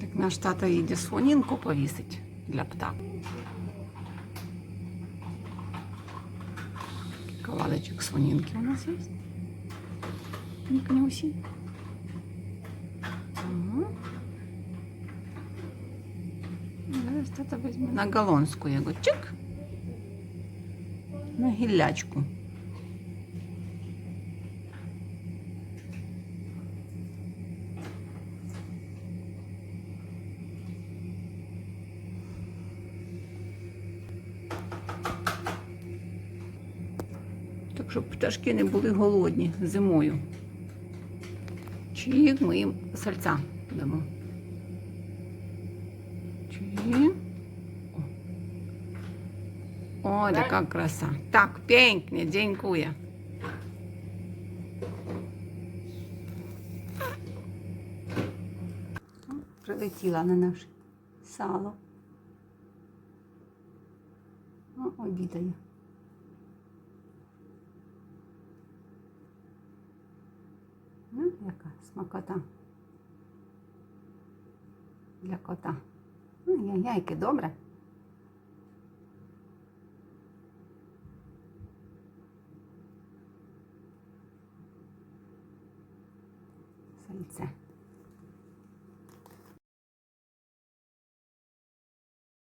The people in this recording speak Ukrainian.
Так наш тато їде слонінку повісить для птах. Кавалечок слонінки у нас є. Не Зараз тато візьме на галонську його. Чик. На гіллячку. Щоб пташки не були голодні зимою. Чик, ми їм сальця дамо. Чик. О, яка краса. Так, пенькне, дякую. Прилетіла на наше сало. Обідає. Ну, яка смакота. Для кота. Ну, я, яйки добре. Сальце.